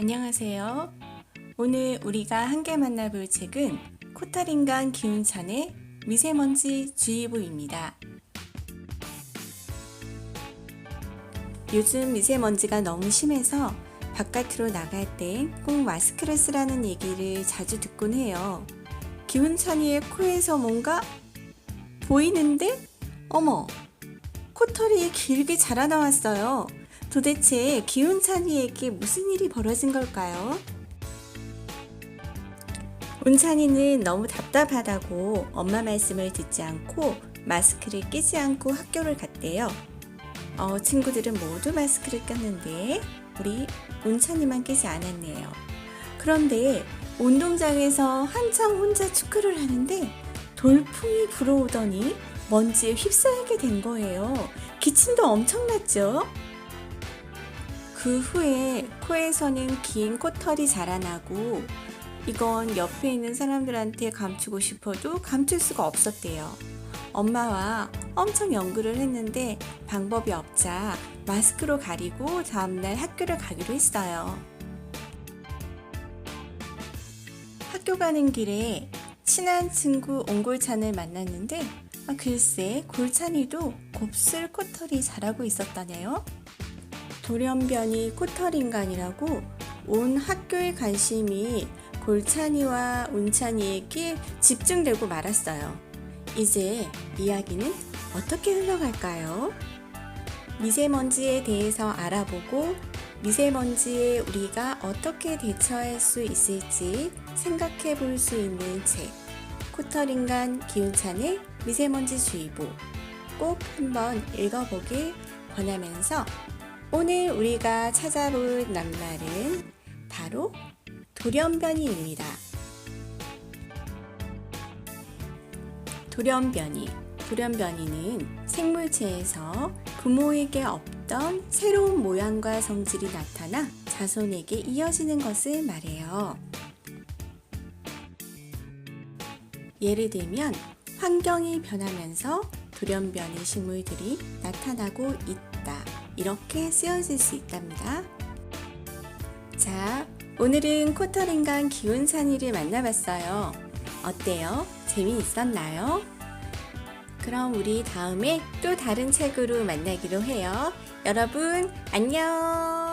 안녕하세요. 오늘 우리가 함께 만나볼 책은 코탈인간 기운찬의 미세먼지 주의보입니다. 요즘 미세먼지가 너무 심해서 바깥으로 나갈 땐 꼭 마스크를 쓰라는 얘기를 자주 듣곤 해요. 기운찬이의 코에서 뭔가 보이는데? 어머, 코털이 길게 자라나왔어요. 도대체 기운찬이에게 무슨 일이 벌어진 걸까요? 운찬이는 너무 답답하다고 엄마 말씀을 듣지 않고 마스크를 끼지 않고 학교를 갔대요. 어, 친구들은 모두 마스크를 꼈는데 우리 운찬이만 끼지 않았네요. 그런데 운동장에서 한창 혼자 축구를 하는데 돌풍이 불어오더니 먼지에 휩싸이게 된 거예요. 기침도 엄청났죠? 그 후에 코에서는 긴 코털이 자라나고 이건 옆에 있는 사람들한테 감추고 싶어도 감출 수가 없었대요. 엄마와 엄청 연구를 했는데 방법이 없자 마스크로 가리고 다음날 학교를 가기로 했어요. 학교 가는 길에 친한 친구 옹골찬을 만났는데 아, 글쎄 골찬이도 곱슬 코털이 자라고 있었다네요. 돌연변이 코털인간이라고 온 학교의 관심이 골찬이와 운찬이에게 집중되고 말았어요. 이제 이야기는 어떻게 흘러갈까요? 미세먼지에 대해서 알아보고 미세먼지에 우리가 어떻게 대처할 수 있을지 생각해 볼 수 있는 책. 코털인간 기운찬의 미세먼지 주의보. 꼭 한번 읽어보길 권하면서 오늘 우리가 찾아볼 낱말은 바로 돌연변이입니다. 돌연변이. 돌연변이는 생물체에서 부모에게 없던 새로운 모양과 성질이 나타나 자손에게 이어지는 것을 말해요. 예를 들면 환경이 변하면서 돌연변이 식물들이 나타나고 있다. 이렇게 쓰여질 수 있답니다. 자, 오늘은 코털인간 기운산이를 만나봤어요. 어때요? 재미있었나요? 그럼 우리 다음에 또 다른 책으로 만나기로 해요. 여러분, 안녕!